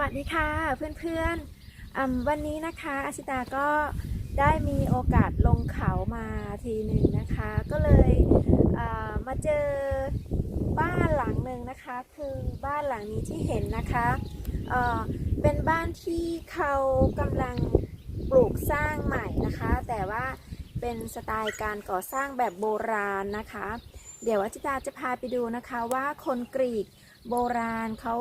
วัสดีค่ะเพื่อนๆวันนี้นะคะอาชิตาก็ได้มีโอกาสลงเขามาทีหนึ่งนะคะ ก็เลยมาเจอบ้านหลังหนึ่งนะคะ คือบ้านหลังนี้ที่เห็นนะคะเเป็นบ้านที่เขากำลังปลูกสร้างใหม่นะคะ แต่ว่าเป็นสไตล์การก่อสร้างแบบโบราณนะคะ เดี๋ยวอาชิตาจะพาไปดูนะคะว่าคนกรีกโบราณเขา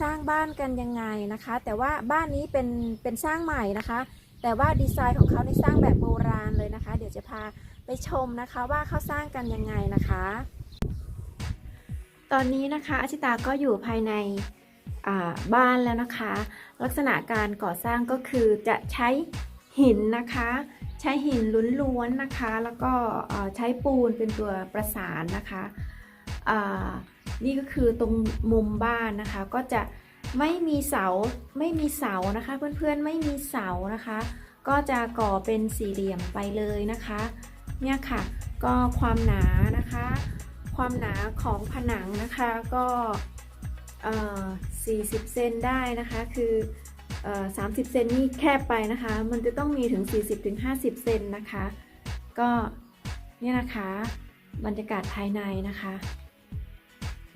สร้างบ้านกันยังไงนะคะ แต่ว่าบ้านนี้เป็นเป็นสร้างใหม่นะคะ แต่ว่าดีไซน์ของเขาในสร้างแบบโบราณเลยนะคะ เดี๋ยวจะพาไปชมนะคะว่าเขาสร้างกันยังไงนะคะ ตอนนี้นะคะอาชิตาก็อยู่ภายในบ้านแล้วนะคะ ลักษณะการก่อสร้างก็คือจะใช้หินนะคะ ใช้หินล้วนๆนะคะ แล้วก็ใช้ปูนเป็นตัวประสานนะคะ นี่ก็คือตรงมุมบ้านนะคะ ก็จะไม่มีเสาไม่มีเสานะคะ เพื่อนๆไม่มีเสานะคะ ก็จะก่อเป็นสี่เหลี่ยมไปเลยนะคะ เนี่ยค่ะ ก็ความหนานะคะ ความหนาของผนังนะคะก็เอ่อ40 เซนได้นะคะ คืออ30 เซนนี่แคบไปนะคะ มันจะต้องมีถึง 40-50เซนนะคะ ก็เนี่ยนะคะ บรรยากาศภายในนะคะ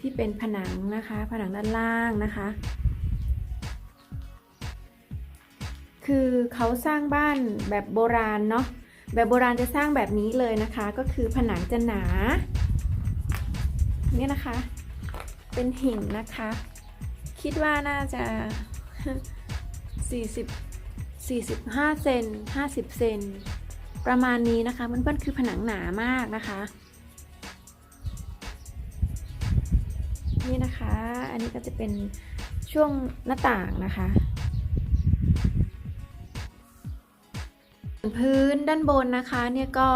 ที่เป็นผนังนะคะ ผนังด้านล่างนะคะ คือเขาสร้างบ้านแบบโบราณเนาะแบบโบราณจะสร้างแบบนี้เลยนะคะ ก็คือผนังจะหนาเนี่ยนะคะ เป็นหินนะคะ คิดว่าน่าจะ 40 45 เซน50 เซนประมาณนี้นะคะเพื่อนๆคือผนังหนามากนะคะ นี่นะคะ อันนี้ก็จะเป็นช่วงหน้าต่างนะคะ พื้นด้านบนนะคะเนี่ยก็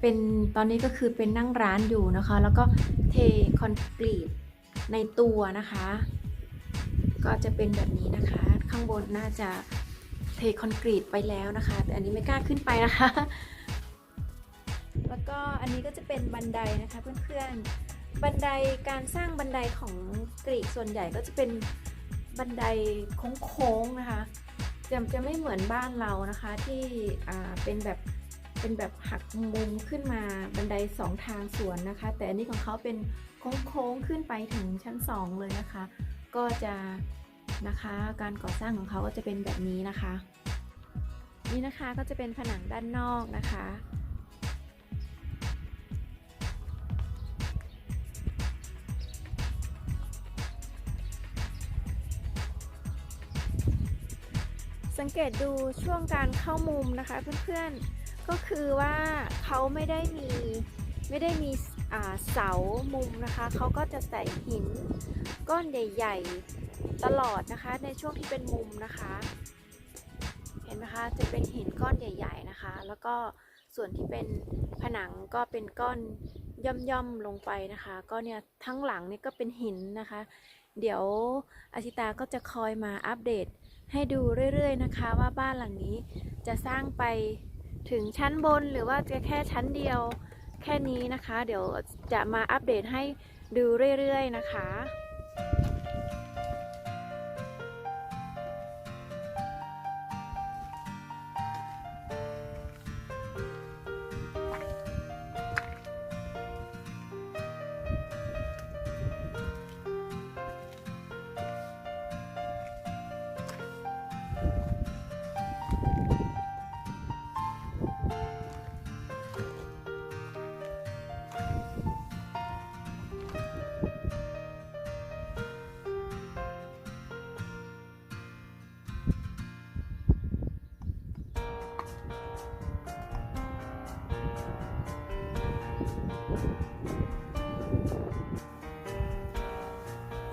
เป็นตอนนี้ก็คือเป็นนั่งร้านอยู่นะคะ แล้วก็เทคอนกรีตในตัวนะคะ ก็จะเป็นแบบนี้นะคะ ข้างบนน่าจะเทคอนกรีตไปแล้วนะคะ แต่อันนี้ไม่กล้าขึ้นไปนะคะ แล้วก็อันนี้ก็จะเป็นบันไดนะคะเพื่อนๆ บันไดการสร้างบันไดของกรีกส่วนใหญ่ก็จะเป็นบันไดโค้งๆนะคะจะจะไม่เหมือนบ้านเรานะคะที่เป็นแบบเป็นแบบหักมุมขึ้นมาบันไดสองทางสวนนะคะ แต่อันนี้ของเขาเป็นโค้งๆขึ้นไปถึงชั้นสองเลยนะคะ ก็จะนะคะการก่อสร้างของเขาก็จะเป็นแบบนี้นะคะ นี่นะคะก็จะเป็นผนังด้านนอกนะคะ สังเกตดูช่วงการเข้ามุมนะคะเพื่อนๆ ก็คือว่าเขาไม่ได้มีไม่ได้มีเสามุมนะคะ เขาก็จะใส่หินก้อนใหญ่ๆ ตลอดนะคะในช่วงที่เป็นมุมนะคะ เห็นไหมคะจะเป็นหินก้อนใหญ่ ๆนะคะ แล้วก็ส่วนที่เป็นผนังก็เป็นก้อนย่อมๆลงไปนะคะ ก็เนี่ยทั้งหลังนี่ก็เป็นหินนะคะ เดี๋ยวอาชิตาก็จะคอยมาอัปเดตให้ดูเรื่อยๆนะคะว่าบ้านหลังนี้จะสร้างไปถึงชั้นบนหรือว่าจะแค่ชั้นเดียวแค่นี้นะคะ เดี๋ยวจะมาอัปเดตให้ดูเรื่อยๆนะคะ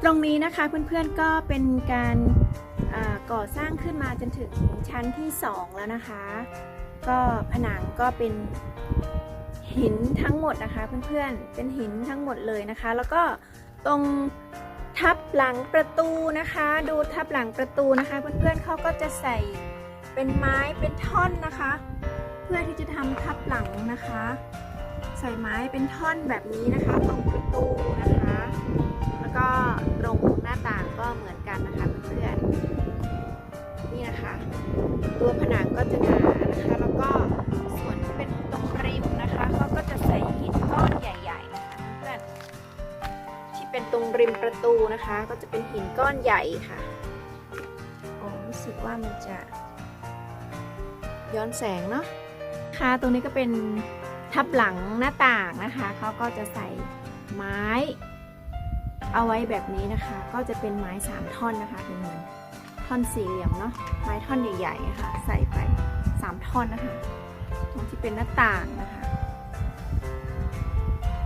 ตรงนี้นะคะเพื่อนๆก็เป็นการก่อสร้างขึ้นมาจนถึงชั้นที่ 2 แล้วนะคะ ก็ผนังก็เป็นหินทั้งหมดนะคะเพื่อนๆเป็นหินทั้งหมดเลยนะคะ แล้วก็ตรงทับหลังประตูนะคะ ดูทับหลังประตูนะคะ เพื่อนๆเขาก็จะใส่เป็นไม้เป็นท่อนนะคะ เพื่อที่จะทำทับหลังนะคะ ใส่ไม้เป็นท่อนแบบนี้นะคะตรงประตูนะคะ แล้วก็ตรงหน้าต่างก็เหมือนกันนะคะเพื่อนๆนี่นะคะ ตัวผนังก็จะหนานะคะ แล้วก็ส่วนที่เป็นตรงริมนะคะก็ก็จะใส่หินก้อนใหญ่ ๆ นะคะเพื่อนที่เป็นตรงริมประตูนะคะ ก็จะเป็นหินก้อนใหญ่ค่ะผมรู้สึกว่ามันจะย้อนแสงเนาะค่ะตรงนี้ก็เป็นทับหลังหน้าต่างนะคะ เขาก็จะใส่ไม้ เอาไว้แบบนี้นะคะ ก็จะเป็นไม้สามท่อนนะคะเป็นเหมือนท่อนสี่เหลี่ยมเนาะไม้ท่อนใหญ่ๆนะคะใส่ไปสามท่อนนะคะตรงที่เป็นหน้าต่างนะคะ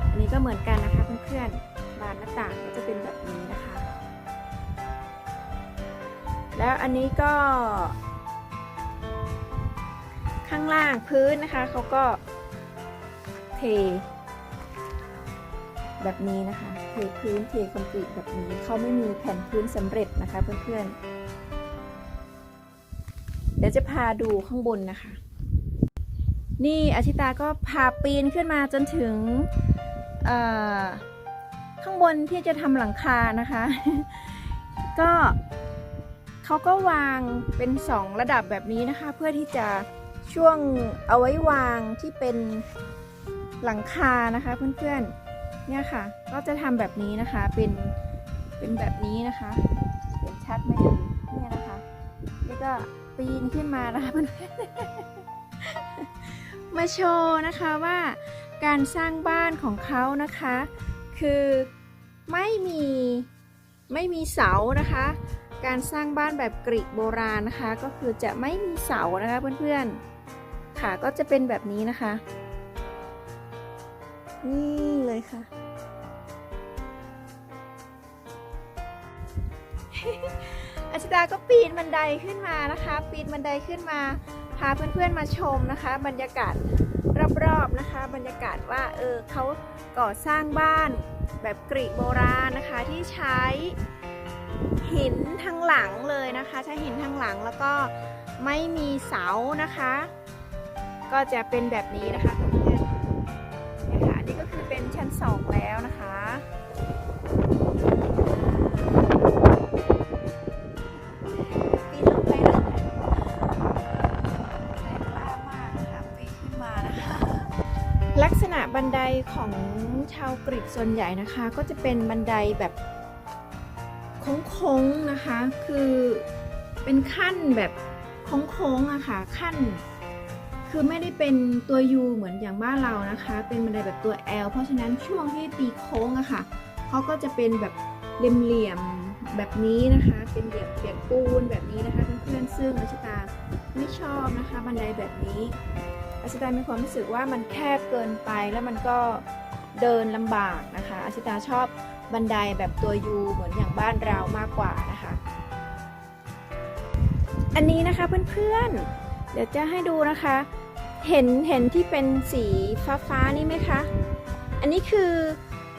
อันนี้ก็เหมือนกันนะคะเพื่อนๆบานหน้าต่างก็จะเป็นแบบนี้นะคะ แล้วอันนี้ก็ ข้างล่างพื้นนะคะเขาก็เท แบบนี้นะคะ เทพื้นเทคอนกรีตแบบนี้ เขาไม่มีแผ่นพื้นสำเร็จนะคะเพื่อนๆ เดี๋ยวจะพาดูข้างบนนะคะ นี่อาชิตาก็พาปีนขึ้นมาจนถึงข้างบนที่จะทำหลังคานะคะ ก็เขาก็วางเป็นสองระดับแบบนี้นะคะ เพื่อที่จะช่วงเอาไว้วางที่เป็นหลังคานะคะเพื่อนๆ เนี่ยค่ะ ก็จะทำแบบนี้นะคะ เป็น เป็นแบบนี้นะคะ เห็นชัดไหมเอ่ยเนี่ยนะคะแล้วก็ปีนขึ้นมานะคะเพื่อนมาโชว์นะคะว่าการสร้างบ้านของเขานะคะ คือไม่มีไม่มีเสานะคะ การสร้างบ้านแบบกรีกโบราณนะคะ ก็คือจะไม่มีเสานะคะเพื่อนๆ ค่ะก็จะเป็นแบบนี้นะคะ นี่เลยค่ะ อาชิตาก็ปีนบันไดขึ้นมานะคะ ปีนบันไดขึ้นมา พาเพื่อนๆมาชมนะคะ บรรยากาศรอบๆนะคะ บรรยากาศว่าเออเขาก่อสร้างบ้านแบบกรีกโบราณนะคะที่ใช้หินทางหลังเลยนะคะ ใช้หินทางหลังแล้วก็ไม่มีเสานะคะ ก็จะเป็นแบบนี้นะคะ เป็นชั้นสองแล้วนะคะปีนลงไปนะแรงมากนะคะบินขึ้มานะคะลักษณะบันไดของชาวกรีกส่วนใหญ่นะคะ ก็จะเป็นบันไดแบบโค้งๆนะคะ คือเป็นขั้นแบบโค้งๆอะค่ะขั้น คือไม่ได้เป็นตัว U เหมือนอย่างบ้านเรานะคะ เป็นบันไดแบบตัว L เพราะฉะนั้นช่วงที่ตีโค้งอะค่ะเขาก็จะเป็นแบบเหลี่ยมๆแบบนี้นะคะ เป็นเหลี่ยมเปียกปูนแบบนี้นะคะเพื่อนๆซึ่งอาชิตาไม่ชอบนะคะ บันไดแบบนี้อาชิตามีความรู้สึกว่ามันแคบเกินไปแล้วมันก็เดินลำบากนะคะอาชิตาชอบบันไดแบบตัว U เหมือนอย่างบ้านเรามากกว่านะคะ อันนี้นะคะเพื่อนๆเดี๋ยวจะให้ดูนะคะ เห็นเห็นที่เป็นสีฟ้าฟ้าๆนี่ไหมคะ อันนี้คือ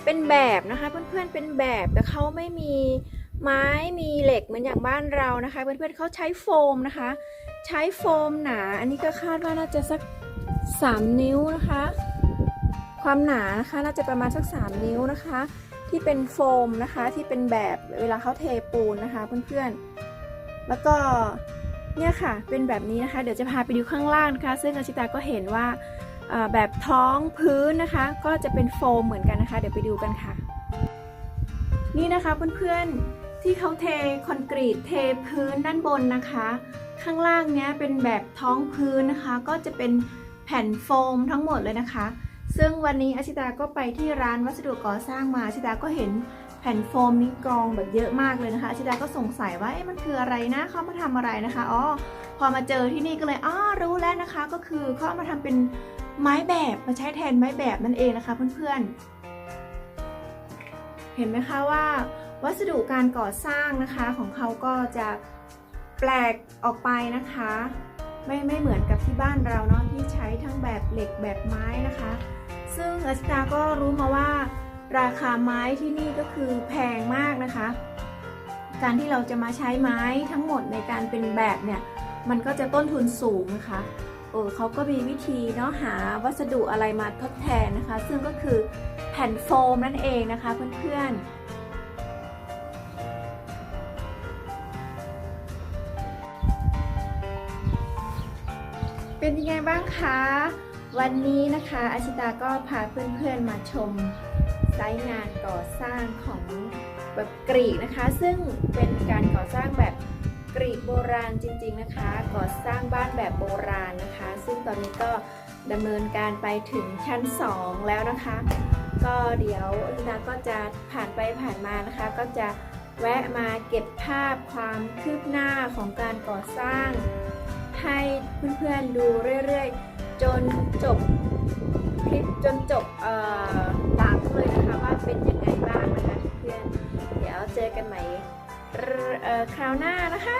เป็นแบบนะคะเพื่อนๆเป็นแบบแต่เขาไม่มีไม้มีเหล็กเหมือนอย่างบ้านเรานะคะ เพื่อนๆเขาใช้โฟมนะคะ ใช้โฟมหนา อันนี้ก็คาดว่าน่าจะสัก 3 นิ้วนะคะ ความหนานะคะน่าจะประมาณสัก 3 นิ้วนะคะ ที่เป็นโฟมนะคะที่เป็นแบบเวลาเขาเทปูนนะคะเพื่อนๆแล้วก็ เนี่ยค่ะเป็นแบบนี้นะคะ เดี๋ยวจะพาไปดูข้างล่างนะคะ ซึ่งอาชิตาก็เห็นว่าแบบท้องพื้นนะคะ ก็จะเป็นโฟมเหมือนกันนะคะ เดี๋ยวไปดูกันค่ะ นี่นะคะเพื่อนๆที่เขาเทคอนกรีตเทพื้นด้านบนนะคะ ข้างล่างเนี้ยเป็นแบบท้องพื้นนะคะ ก็จะเป็นแผ่นโฟมทั้งหมดเลยนะคะ ซึ่งวันนี้อาชิตาก็ไปที่ร้านวัสดุก่อสร้างมาอาชิตาก็เห็น แผ่นโฟมนี้กองแบบเยอะมากเลยนะคะอชิตาก็สงสัยว่าเอ๊ะมันคืออะไรนะเขามาทำอะไรนะคะอ๋อพอมาเจอที่นี่ก็เลยอ๋อรู้แล้วนะคะ ก็คือเขาเอามาทำเป็นไม้แบบมาใช้แทนไม้แบบนั่นเองนะคะเพื่อนๆ เห็นไหมคะว่า วัสดุการก่อสร้างนะคะของเขาก็จะแปลกออกไปนะคะ ไม่ไม่เหมือนกับที่บ้านเราเนาะที่ใช้ทั้งแบบเหล็กแบบไม้นะคะ ซึ่งอาชิตาก็รู้มาว่า ราคาไม้ที่นี่ก็คือแพงมากนะคะ การที่เราจะมาใช้ไม้ทั้งหมดในการเป็นแบบเนี่ย มันก็จะต้นทุนสูงนะคะเออเขาก็มีวิธีเนาะหาวัสดุอะไรมาทดแทนนะคะ ซึ่งก็คือแผ่นโฟมนั่นเองนะคะเพื่อนๆเป็นยังไงบ้างคะ วันนี้นะคะอาชิตาก็พาเพื่อนๆมาชมไซต์งานก่อสร้างของแบบกรีกนะคะ ซึ่งเป็นการก่อสร้างแบบกรีกโบราณจริง ๆนะคะ ก่อสร้างบ้านแบบโบราณนะคะ ซึ่งตอนนี้ก็ดำเนินการไปถึงชั้น 2 แล้วนะคะ ก็เดี๋ยวลินาก็จะผ่านไปผ่านมานะคะ ก็จะแวะมาเก็บภาพความคืบหน้าของการก่อสร้าง ให้เพื่อนๆดูเรื่อยๆ จนจบคลิปจนจบเอ่อหลังเลยนะคะว่าเป็นยังไงบ้างนะคะเพื่อนเดี๋ยวเจอกันใหม่คราวหน้านะคะ